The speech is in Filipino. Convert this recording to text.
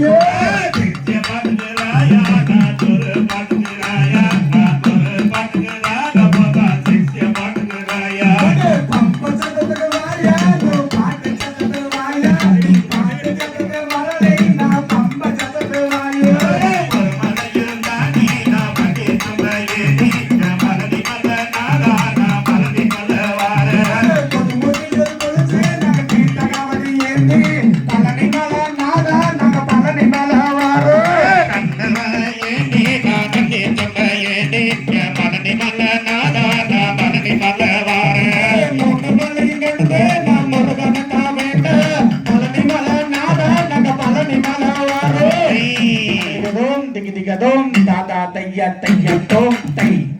Yeah. dong, digidigadong, dadatayat-tayatong, tay.